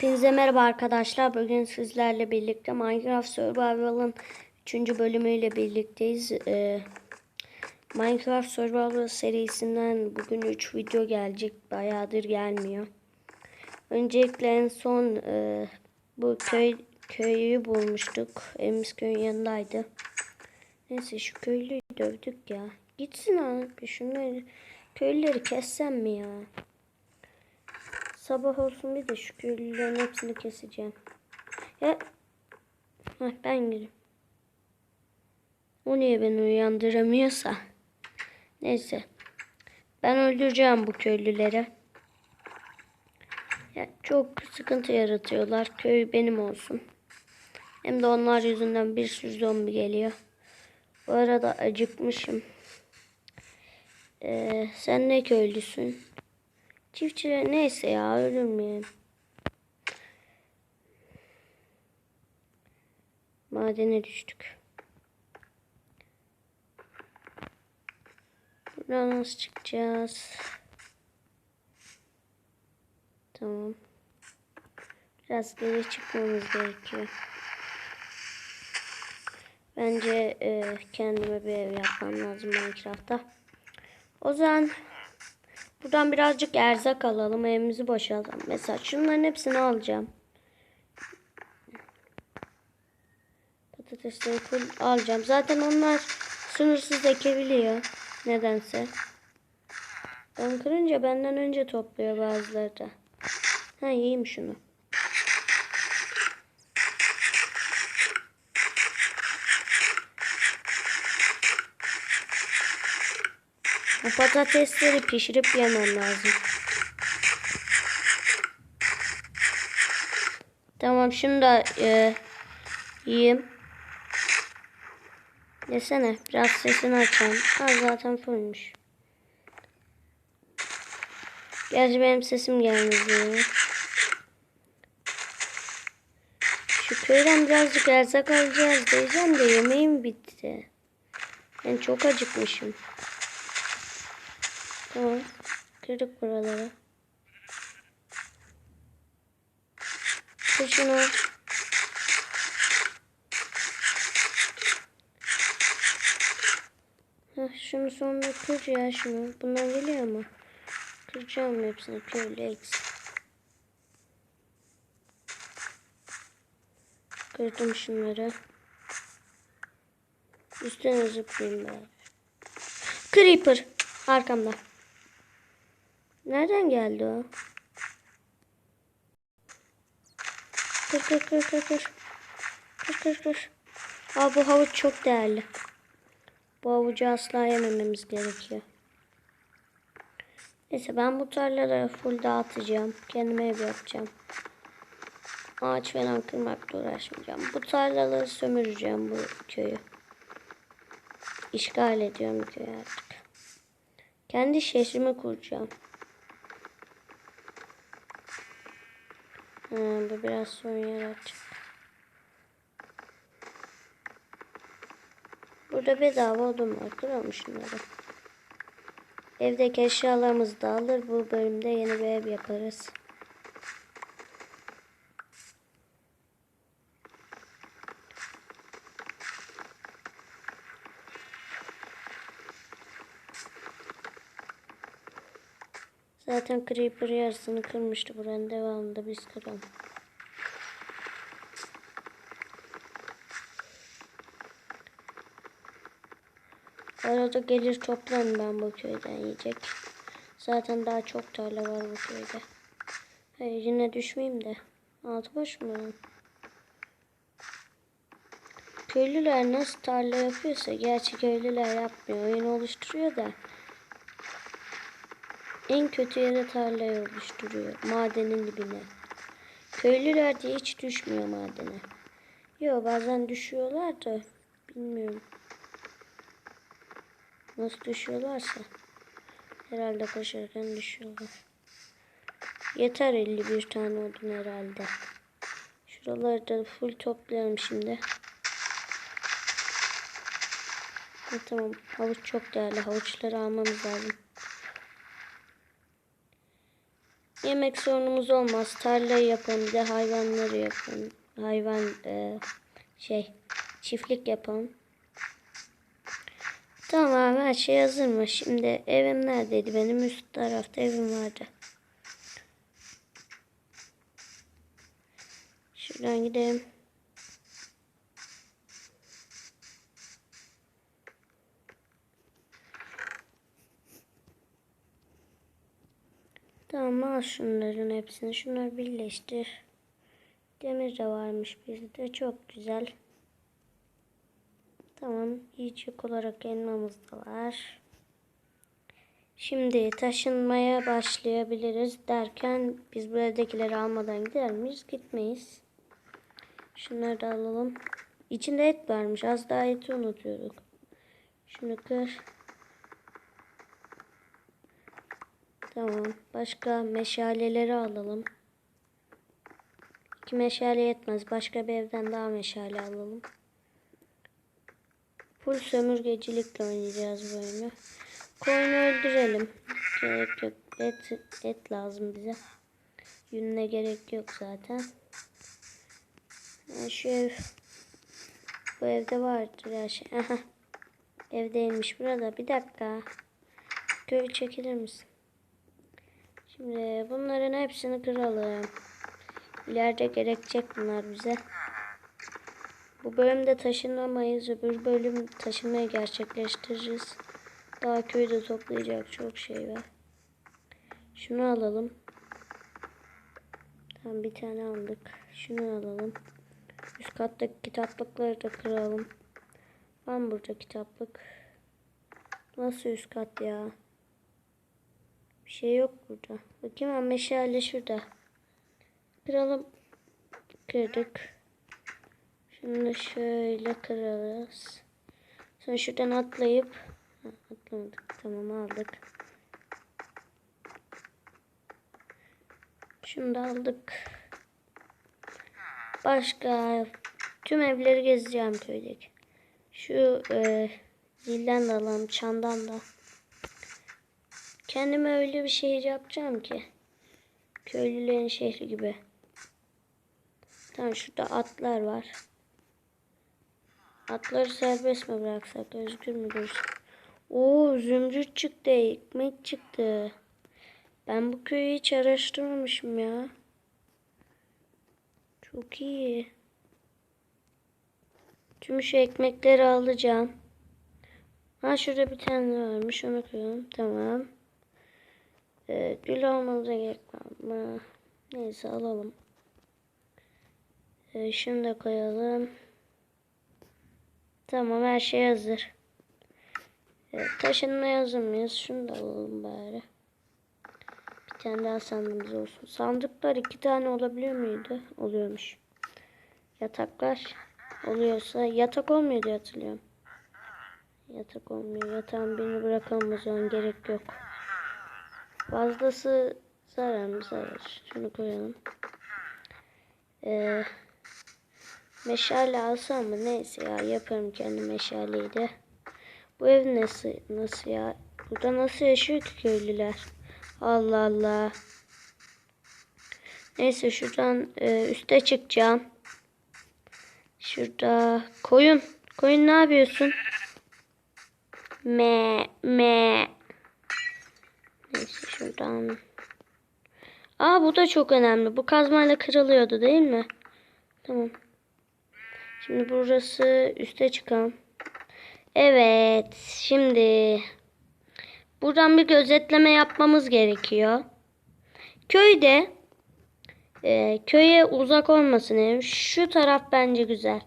Hepinize merhaba arkadaşlar. Bugün sizlerle birlikte Minecraft Survival'ın 3. bölümüyle birlikteyiz. Ee, Minecraft Survival serisinden bugün 3 video gelecek. Bayağıdır gelmiyor. Öncelikle en son e, bu köy köyü bulmuştuk. Evimiz köyün yanındaydı. Neyse şu köylüyü dövdük ya. Gitsin abi şunları köylüleri kessem mi ya? Sabah olsun bir de şu köylülerin hepsini keseceğim. Ya. Heh, ben gireyim. O niye beni uyandıramıyorsa. Neyse. Ben öldüreceğim bu köylüleri. Ya çok sıkıntı yaratıyorlar. Köy benim olsun. Hem de onlar yüzünden bir sürü zombi geliyor. Bu arada acıkmışım. Ee, sen ne köylüsün? Çiftçi neyse ya ölürmeyeyim. Madene düştük. Buradan nasıl çıkacağız? Tamam. Biraz geri çıkmamız gerekiyor. Bence e, kendime bir ev yapmam lazım Minecraft'ta. O zaman Buradan birazcık erzak alalım. Evimizi boşaltalım. Mesela şunların hepsini alacağım. Patatesleri alacağım. Zaten onlar sınırsız ekebiliyor. Nedense. Ben kırınca benden önce topluyor bazıları da. Ha yiyeyim şunu. Bu patatesleri pişirip yemem lazım. Tamam şunu da e, yiyeyim. Desene biraz sesini açalım. Ha zaten fullmüş. Gerçi benim sesim gelmedi. Şu köyden birazcık erzak alacağız diyeceğim de yemeğim bitti. Ben çok acıkmışım. Tamam. Kırdık buraları. Kır şunu. Heh, şunu sonra kır ya şunu. Bundan geliyor mu? Kıracağım hepsini. Köylü eks. Kırdım şunları. Üstüne zıplayayım ben. Creeper. Arkamda. Nereden geldi o? Kır kır kır kır kır. Kır kır kır. Aa bu havuç çok değerli. Bu havucu asla yemememiz gerekiyor. Neyse ben bu tarlaları full dağıtacağım. Kendime ev yapacağım. Ağaç falan kırmakla uğraşmayacağım. Bu tarlaları sömüreceğim bu köyü. İşgal ediyorum köyü artık. Kendi şehrimi kuracağım. Ha, bu biraz sorun yaratacak. Burada bedava odun var. Kıralım şunları. Evdeki eşyalarımızı da alır. Bu bölümde yeni bir ev yaparız. Zaten Creeper yarısını kırmıştı. Buranın devamında biz kıralım. Arada gelir toplarım ben bu köyden yiyecek. Zaten daha çok tarla var bu köyde. Hayır yine düşmeyeyim de. Altı boş mu? Köylüler nasıl tarla yapıyorsa gerçi köylüler yapmıyor. Oyun oluşturuyor da en kötü yere tarlayı oluşturuyor. Madenin dibine. Köylüler de hiç düşmüyor madene. Yo bazen düşüyorlar da bilmiyorum. Nasıl düşüyorlarsa. Herhalde koşarken düşüyorlar. Yeter 51 tane odun herhalde. Şuraları da full toplayalım şimdi. Ha, tamam havuç çok değerli. Havuçları almamız lazım. Yemek sorunumuz olmaz. Tarlayı yapalım. Bir de hayvanları yapalım. Hayvan e, şey çiftlik yapalım. Tamam her şey hazır mı? Şimdi evim neredeydi? Benim üst tarafta evim vardı. Şuradan gidelim. Tamam al şunların hepsini. Şunları birleştir. Demir de varmış bizde. Çok güzel. Tamam. Yiyecek olarak elmamız da var. Şimdi taşınmaya başlayabiliriz derken biz bu evdekileri almadan gider miyiz? Gitmeyiz. Şunları da alalım. İçinde et varmış. Az daha eti unutuyorduk. Şunu kır. Tamam. Başka meşaleleri alalım. İki meşale yetmez. Başka bir evden daha meşale alalım. Full sömürgecilikle oynayacağız bu oyunu. Koyunu öldürelim. Gerek yok. Et, et lazım bize. Yününe gerek yok zaten. Yani şu ev bu evde vardır her şey. Evdeymiş burada. Bir dakika. Köy çekilir misin? Şimdi bunların hepsini kıralım. İleride gerekecek bunlar bize. Bu bölümde taşınamayız. Öbür bölüm taşınmayı gerçekleştiririz. Daha köyde toplayacak çok şey var. Şunu alalım. Tamam bir tane aldık. Şunu alalım. Üst kattaki kitaplıkları da kıralım. Var burada kitaplık? Nasıl üst kat ya? Bir şey yok burada. Bakayım ben meşale şurada. Kıralım. Kırdık. Da şöyle kırarız. Sonra şuradan atlayıp ha, atlamadık. Tamam aldık. Şunu da aldık. Başka tüm evleri gezeceğim köydeki. Şu e, zilden de alalım, çandan da. Kendime öyle bir şehir yapacağım ki. Köylülerin şehri gibi. Tamam şurada atlar var. Atları serbest mi bıraksak? Özgür mü dursun? Oo zümrüt çıktı. Ekmek çıktı. Ben bu köyü hiç araştırmamışım ya. Çok iyi. Tüm şu ekmekleri alacağım. Ha şurada bir tane varmış. Onu koyalım. Tamam. Ee, gül almamıza gerek var mı? Neyse alalım. Ee, şunu da koyalım. Tamam her şey hazır. Evet, taşınmaya hazır mıyız? Şunu da alalım bari. Bir tane daha sandığımız olsun. Sandıklar iki tane olabiliyor muydu? Oluyormuş. Yataklar oluyorsa yatak olmuyor diye hatırlıyorum. Yatak olmuyor. Yatağın birini bırakalım o zaman gerek yok. Fazlası zarar mı zarar. Şunu koyalım. Ee, meşale alsam mı? Neyse ya yaparım kendi meşaleyi de. Bu ev nasıl nasıl ya? Burada nasıl yaşıyor ki köylüler? Allah Allah. Neyse şuradan e, üste çıkacağım. Şurada koyun. Koyun ne yapıyorsun? Me me. Neyse şuradan. Aa bu da çok önemli. Bu kazmayla kırılıyordu değil mi? Tamam. Şimdi burası üste çıkalım. Evet. Şimdi buradan bir gözetleme yapmamız gerekiyor. Köyde e, köye uzak olmasın evim. Şu taraf bence güzel.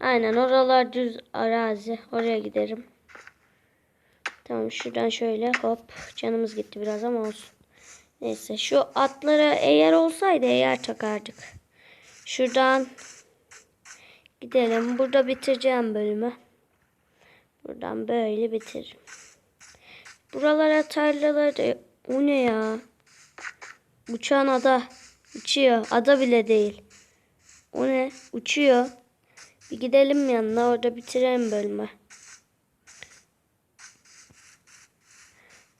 Aynen oralar düz arazi. Oraya giderim. Tamam şuradan şöyle hop. Canımız gitti biraz ama olsun. Neyse şu atlara eğer olsaydı eğer takardık. Şuradan gidelim. Burada bitireceğim bölümü. Buradan böyle bitiririm. Buralara tarlaları o ne ya? Uçan ada. Uçuyor. Ada bile değil. O ne? Uçuyor. Bir gidelim yanına orada bitirelim bölümü.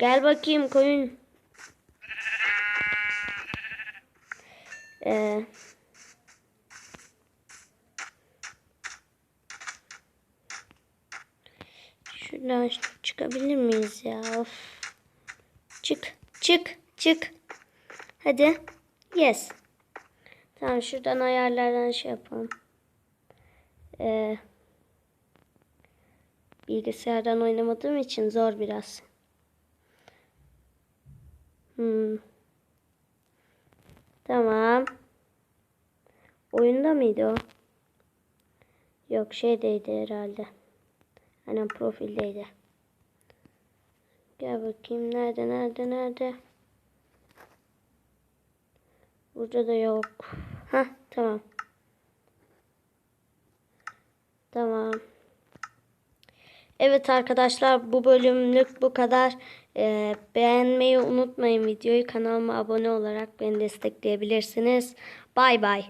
Gel bakayım koyun. Ee, şuradan çıkabilir miyiz ya? Of. Çık, çık, çık. Hadi. Yes. Tamam şuradan ayarlardan şey yapalım. Ee, bilgisayardan oynamadığım için zor biraz. Hmm. Tamam. Oyunda mıydı o? Yok şeydeydi herhalde. Aynen profildeydi. Gel bakayım nerede nerede nerede? Burada da yok. Hah tamam. Tamam. Evet arkadaşlar bu bölümlük bu kadar. Ee, beğenmeyi unutmayın videoyu. Kanalıma abone olarak beni destekleyebilirsiniz. Bay bay.